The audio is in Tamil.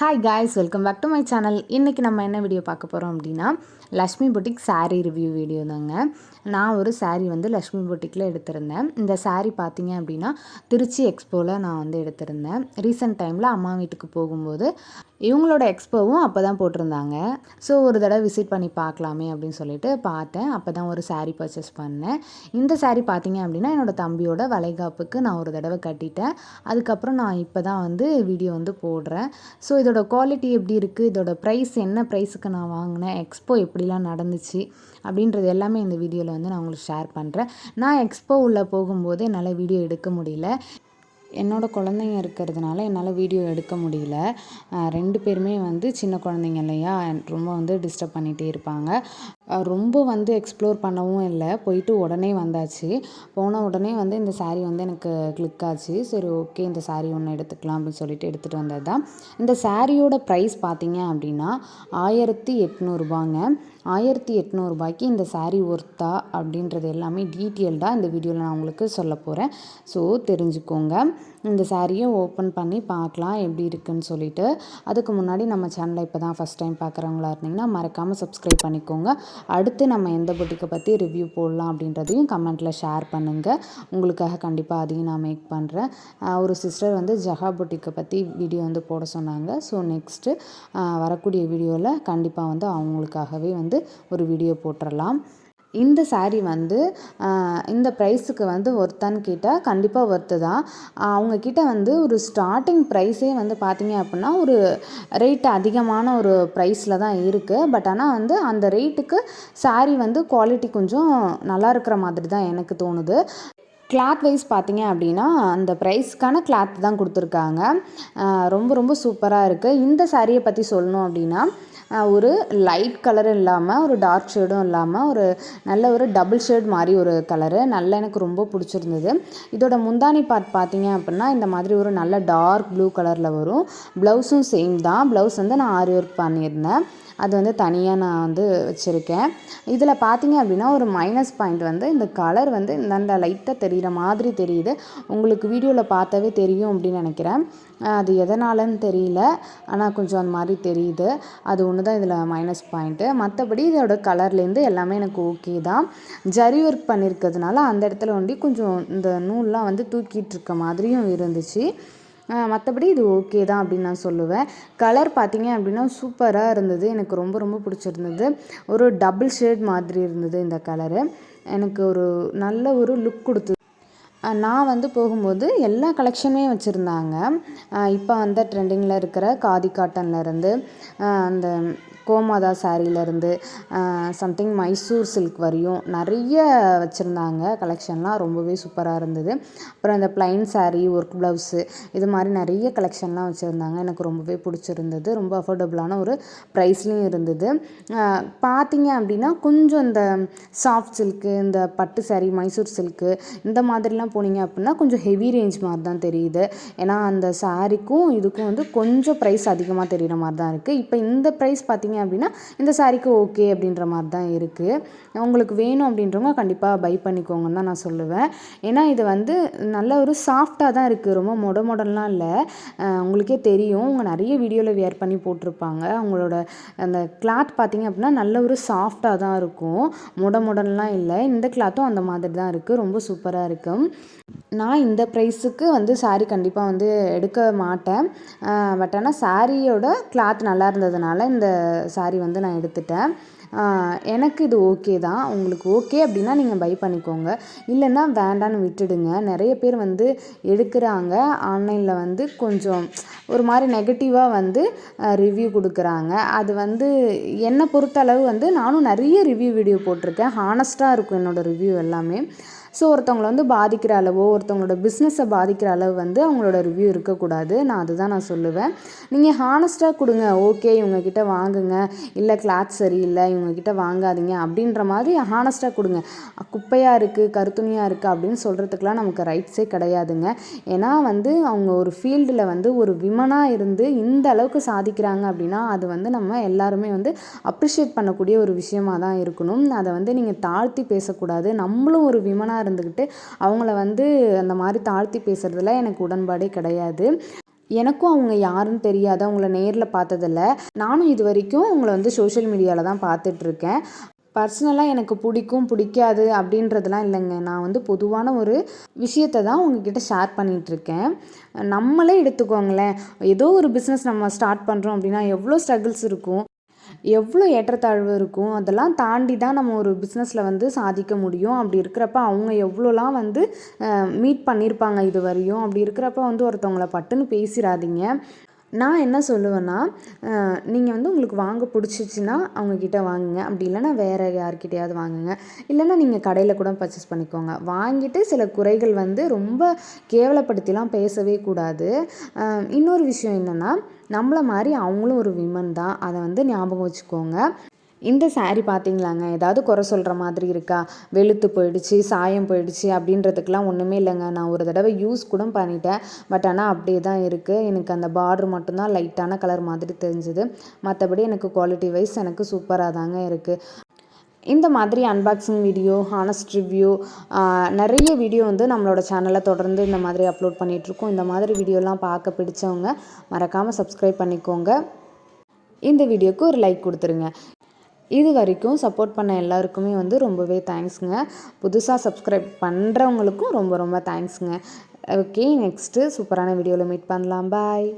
Hi guys welcome back to my channel இன்றைக்கி நம்ம என்ன வீடியோ பார்க்க போகிறோம் அப்படின்னா Lakshmi boutique saree review video தாங்க. நான் ஒரு சாரீ வந்து லக்ஷ்மி புட்டிக்கில் எடுத்திருந்தேன். இந்த சாரீ பார்த்தீங்க அப்படின்னா திருச்சி எக்ஸ்போவில் நான் வந்து எடுத்திருந்தேன். ரீசெண்ட் டைமில் அம்மா வீட்டுக்கு போகும்போது இவங்களோட எக்ஸ்போவும் அப்போ தான் போட்டிருந்தாங்க. ஸோ ஒரு தடவை விசிட் பண்ணி பார்க்கலாமே அப்படின்னு சொல்லிட்டு பார்த்தேன். அப்போ தான் ஒரு சாரீ பர்ச்சேஸ் பண்ணேன். இந்த சாரீ பார்த்தீங்க அப்படின்னா என்னோட தம்பியோட வளைகாப்புக்கு நான் ஒரு தடவை கட்டிட்டேன். அதுக்கப்புறம் நான் இப்போ தான் வந்து வீடியோ வந்து போடுறேன். ஸோ இதோட குவாலிட்டி எப்படி இருக்குது இதோட ப்ரைஸ் என்ன ப்ரைஸுக்கு நான் வாங்கினேன்? எக்ஸ்போ எப்படிலாம் நடந்துச்சு? அப்படின்றது எல்லாமே இந்த வீடியோவில் வந்து நான் உங்களுக்கு ஷேர் பண்ணுறேன் நான் எக்ஸ்போ உள்ளே போகும்போது என்னால் வீடியோ எடுக்க முடியல. என்னோட குழந்தைங்க இருக்கிறதுனால என்னால் வீடியோ எடுக்க முடியல. ரெண்டு பேருமே வந்து சின்ன குழந்தைங்க இல்லையா? ரொம்ப வந்து டிஸ்டர்ப் பண்ணிகிட்டே இருப்பாங்க. ரொம்ப வந்து எக்ஸ்ப்ளோர் பண்ணவும் இல்லை. போயிட்டு உடனே வந்தாச்சு. போன உடனே வந்து இந்த சாரீ வந்து எனக்கு கிளிக் ஆச்சு. சரி ஓகே இந்த சாரீ ஒன்று எடுத்துக்கலாம் அப்படின்னு சொல்லிட்டு எடுத்துகிட்டு வந்தது தான் இந்த சாரியோட ப்ரைஸ் பார்த்தீங்க அப்படின்னா ஆயிரத்தி எட்நூறுபாங்க ஆயிரத்தி எட்நூறுபாய்க்கு இந்த சாரீ ஒர்த்தா அப்படின்றது எல்லாமே டீட்டெயில்டாக இந்த வீடியோவில் நான் உங்களுக்கு சொல்ல போகிறேன் ஸோ தெரிஞ்சுக்கோங்க. இந்த சாரியை ஓப்பன் பண்ணி பார்க்கலாம் எப்படி இருக்குன்னு சொல்லிட்டு. அதுக்கு முன்னாடி நம்ம சேனலை இப்போ தான் ஃபஸ்ட் டைம் பார்க்குறவங்களா இருந்தீங்கன்னா மறக்காமல் சப்ஸ்கிரைப் பண்ணிக்கோங்க. அடுத்து நம்ம எந்த பொட்டிக்கை பற்றி ரிவ்யூ போடலாம் அப்படின்றதையும் கமெண்ட்டில் ஷேர் பண்ணுங்கள் உங்களுக்காக கண்டிப்பாக அதையும் நான் மேக் பண்ணுறேன் ஒரு சிஸ்டர் வந்து ஜஹா பொட்டிக்கை பற்றி வீடியோ வந்து போட சொன்னாங்க. ஸோ நெக்ஸ்ட்டு வரக்கூடிய வீடியோவில் கண்டிப்பாக வந்து அவங்களுக்காகவே வந்து ஒரு வீடியோ போட்டுடலாம் இந்த சாரீ வந்து இந்த ப்ரைஸுக்கு வந்து ஒர்த்தான்னு கேட்டால் கண்டிப்பாக ஒர்த்து தான். அவங்கக்கிட்ட வந்து ஒரு ஸ்டார்டிங் ப்ரைஸே வந்து பார்த்தீங்க அப்படின்னா ஒரு ரேட் அதிகமான ஒரு ப்ரைஸில் தான் இருக்குது பட் ஆனால் வந்து அந்த ரேட்டுக்கு சாரீ வந்து குவாலிட்டி கொஞ்சம் நல்லா இருக்கிற மாதிரி தான் எனக்கு தோணுது. கிளாத் வைஸ் பார்த்தீங்க அப்படின்னா அந்த ப்ரைஸ்க்கான கிளாத் தான் கொடுத்துருக்காங்க. ரொம்ப ரொம்ப சூப்பராக இருக்குது இந்த சாரியை பற்றி சொல்லணும் அப்படின்னா ஒரு லைட் கலரும் இல்லாமல் ஒரு டார்க் ஷேடும் இல்லாமல் ஒரு நல்ல ஒரு டபுள் ஷேட் மாதிரி ஒரு கலரு நல்லா எனக்கு ரொம்ப பிடிச்சிருந்தது. இதோட முந்தானி பார்ட் பார்த்தீங்க அப்படின்னா இந்த மாதிரி ஒரு நல்ல டார்க் ப்ளூ கலரில் வரும். ப்ளவுஸும் சேம் தான். ப்ளவுஸ் வந்து நான் ஆரி ஒர்க் பண்ணியிருந்தேன். அது வந்து தனியாக நான் வந்து வச்சுருக்கேன். இதில் பார்த்தீங்க அப்படின்னா ஒரு மைனஸ் பாயிண்ட் வந்து இந்த கலர் வந்து இந்தந்த லைட்டாக தெரிகிற மாதிரி தெரியுது. உங்களுக்கு வீடியோவில் பார்த்தாவே தெரியும் அப்படின்னு நினைக்கிறேன். அது எதனாலன்னு தெரியல. ஆனால் கொஞ்சம் அந்த மாதிரி தெரியுது. அது ஒன்று தான் இதில் மைனஸ் பாயிண்ட்டு மற்றபடி இதோட கலர்லேருந்து எல்லாமே எனக்கு ஓகே தான். ஜரி ஒர்க் பண்ணியிருக்கிறதுனால அந்த இடத்துல வந்து கொஞ்சம் இந்த நூல்லாம் வந்து தூக்கிட்டு இருக்க மாதிரியும் இருந்துச்சு. மற்றபடி இது ஓகே தான் அப்படின்னு நான் சொல்லுவேன். கலர் பார்த்தீங்க அப்படின்னா சூப்பராக இருந்தது. எனக்கு ரொம்ப ரொம்ப பிடிச்சிருந்தது. ஒரு டபுள் ஷேட் மாதிரி இருந்தது இந்த கலரு எனக்கு ஒரு நல்ல ஒரு லுக் கொடுத்து நான் வந்து போகும்போது எல்லா கலெக்ஷனுமே வச்சுருந்தாங்க. இப்போ வந்த ட்ரெண்டிங்கில் இருக்கிற காதி காட்டன்லேருந்து அந்த கோமாதா சாரீலேருந்து சம்திங் மைசூர் சில்க் வரையும் நிறைய வச்சுருந்தாங்க. கலெக்ஷன்லாம் ரொம்பவே சூப்பராக இருந்தது. அப்புறம் இந்த ப்ளைன் saree ஒர்க் ப்ளவுஸு இது மாதிரி நிறைய கலெக்ஷன்லாம் வச்சுருந்தாங்க. எனக்கு ரொம்பவே பிடிச்சிருந்தது. ரொம்ப அஃபோர்டபுளான ஒரு ப்ரைஸ்லேயும் இருந்தது. பார்த்தீங்க அப்படின்னா கொஞ்சம் இந்த சாஃப்ட் சில்க்கு இந்த பட்டு saree மைசூர் சில்க்கு இந்த மாதிரிலாம் போனீங்க அப்படின்னா கொஞ்சம் ஹெவி ரேஞ்ச் மாதிரி தான் தெரியுது. ஏன்னா அந்த சாரீக்கும் இதுக்கும் வந்து கொஞ்சம் ப்ரைஸ் அதிகமாக தெரிகிற மாதிரி தான் இருக்குது இப்போ இந்த ப்ரைஸ் பார்த்தீங்க அப்படின்னா இந்த சாரீக்கு ஓகே அப்படின்ற மாதிரி தான் இருக்குது உங்களுக்கு வேணும் அப்படின்றவங்க கண்டிப்பாக பை பண்ணிக்கோங்கன்னு தான் நான் சொல்லுவேன். ஏன்னா இது வந்து நல்ல ஒரு சாஃப்டாக தான் இருக்குது ரொம்ப மொட மொடலாம் இல்லை. உங்களுக்கே தெரியும். அவங்க நிறைய வீடியோவில் வியர் பண்ணி போட்டிருப்பாங்க. அவங்களோட அந்த கிளாத் பார்த்தீங்க அப்படின்னா நல்ல ஒரு சாஃப்டாக தான் இருக்கும். மொட மொடலாம் இல்லை. இந்த கிளாத்தும் அந்த மாதிரி தான் இருக்குது ரொம்ப சூப்பராக இருக்கும் நான் இந்த ப்ரைஸுக்கு வந்து saree கண்டிப்பாக வந்து எடுக்க மாட்டேன். பட் ஆனால் சாரியோட கிளாத் நல்லா இருந்ததுனால இந்த சாரீ வந்து நான் எடுத்துட்டேன். எனக்கு இது ஓகே தான். உங்களுக்கு ஓகே அப்படின்னா நீங்கள் பை பண்ணிக்கோங்க. இல்லைன்னா வேண்டான்னு விட்டுடுங்க. நிறைய பேர் வந்து எடுக்கிறாங்க. ஆன்லைனில் வந்து கொஞ்சம் ஒரு மாதிரி நெகட்டிவாக வந்து ரிவ்யூ கொடுக்குறாங்க. அது வந்து என்னை பொறுத்தளவு வந்து நானும் நிறைய ரிவ்யூ வீடியோ போட்டிருக்கேன். ஹானஸ்ட்டாக இருக்கும் என்னோடய ரிவ்யூ எல்லாமே. ஸோ ஒருத்தவங்களை வந்து பாதிக்கிற அளவோ ஒருத்தவங்களோட பிஸ்னஸை பாதிக்கிற அளவு வந்து அவங்களோட ரிவ்யூ இருக்கக்கூடாது. நான் அதுதான் நான் சொல்லுவேன். நீங்கள் ஹானஸ்ட்டாக கொடுங்க. ஓகே இவங்கக்கிட்ட வாங்குங்க. இல்லை கிளாத் சரியில்லை. இவங்கக்கிட்ட வாங்காதீங்க. அப்படின்ற மாதிரி ஹானஸ்ட்டாக கொடுங்க. குப்பையாக இருக்குது கருத்துணியாக இருக்குது அப்படின்னு சொல்கிறதுக்கெலாம் நமக்கு ரைட்ஸே கிடையாதுங்க. ஏன்னா வந்து அவங்க ஒரு ஃபீல்டில் வந்து ஒரு விமனாக இருந்து இந்த அளவுக்கு சாதிக்கிறாங்க அப்படின்னா அது வந்து நம்ம எல்லாருமே வந்து அப்ரிஷியேட் பண்ணக்கூடிய ஒரு விஷயமா தான் இருக்கணும். அதை வந்து நீங்கள் தாழ்த்தி பேசக்கூடாது. நம்மளும் ஒரு விமனாக இருந்துக்கிட்டு அவங்கள வந்து அந்த மாதிரி தாழ்த்தி பேசுகிறதுல எனக்கு உடன்பாடே கிடையாது. எனக்கும் அவங்க யாருன்னு தெரியாது. அவங்கள நேரில் பார்த்ததில்ல. நானும் இது வரைக்கும் அவங்கள வந்து சோஷியல் மீடியாவில் தான் பார்த்துட்ருக்கேன். பர்சனலாக எனக்கு பிடிக்கும் பிடிக்காது அப்படின்றதுலாம் இல்லைங்க. நான் வந்து பொதுவான ஒரு விஷயத்தை தான் உங்ககிட்ட ஷேர் பண்ணிகிட்ருக்கேன் நம்மளே எடுத்துக்கோங்களேன். ஏதோ ஒரு பிஸ்னஸ் நம்ம ஸ்டார்ட் பண்ணுறோம் அப்படின்னா எவ்வளோ ஸ்ட்ரகிள்ஸ் இருக்கும். எவ்வளோ ஏற்றத்தாழ்வு இருக்கும்? அதெல்லாம் தாண்டி தான் நம்ம ஒரு பிஸ்னஸில் வந்து சாதிக்க முடியும். அப்படி இருக்கிறப்ப அவங்க எவ்வளோலாம் வந்து மீட் பண்ணியிருப்பாங்க இது வரையும்? அப்படி இருக்கிறப்ப வந்து ஒருத்தவங்கள பட்டுன்னு பேசிடாதீங்க நான் என்ன சொல்லுவேன்னா நீங்கள் வந்து உங்களுக்கு வாங்க பிடிச்சிச்சின்னா அவங்கக்கிட்ட வாங்குங்க. அப்படி இல்லைன்னா வேறு யார்கிட்டையாவது வாங்குங்க. இல்லைன்னா நீங்கள் கடையில் கூட பர்ச்சேஸ் பண்ணிக்கோங்க. வாங்கிட்டு சில குறைகள் வந்து ரொம்ப கேவலப்படுத்திலாம் பேசவே கூடாது. இன்னொரு விஷயம் என்னென்னா நம்மளை மாதிரி அவங்களும் ஒரு விமன் தான். அதை வந்து ஞாபகம் வச்சுக்கோங்க. இந்த சாரீ பார்த்தீங்களாங்க ஏதாவது குறை சொல்கிற மாதிரி இருக்கா? வெளுத்து போயிடுச்சு சாயம் போயிடுச்சு அப்படின்றதுக்கெலாம் ஒன்றுமே இல்லைங்க. நான் ஒரு தடவை யூஸ் கூட பண்ணிட்டேன். பட் ஆனால் அப்படியே தான் இருக்குது எனக்கு அந்த பார்டர் மட்டும்தான் லைட்டான கலர் மாதிரி தெரிஞ்சுது. மற்றபடி எனக்கு குவாலிட்டி வைஸ் எனக்கு சூப்பராக தாங்க இருக்குது இந்த மாதிரி அன்பாக்சிங் வீடியோ ஹானஸ்ட் ரிவ்யூ நிறைய வீடியோ வந்து நம்மளோட சேனலில் தொடர்ந்து இந்த மாதிரி அப்லோட் பண்ணிகிட்ருக்கோம் இந்த மாதிரி வீடியோலாம் பார்க்க பிடிச்சவங்க மறக்காமல் சப்ஸ்கிரைப் பண்ணிக்கோங்க. இந்த வீடியோக்கு ஒரு லைக் கொடுத்துருங்க. இது வரைக்கும் சப்போர்ட் பண்ண எல்லாருக்குமே வந்து ரொம்பவே தேங்க்ஸுங்க புதுசாக சப்ஸ்கிரைப் பண்ணுறவங்களுக்கும் ரொம்ப ரொம்ப தேங்க்ஸுங்க ஓகே நெக்ஸ்ட்டு சூப்பரான வீடியோவில் மீட் பண்ணலாம். பாய்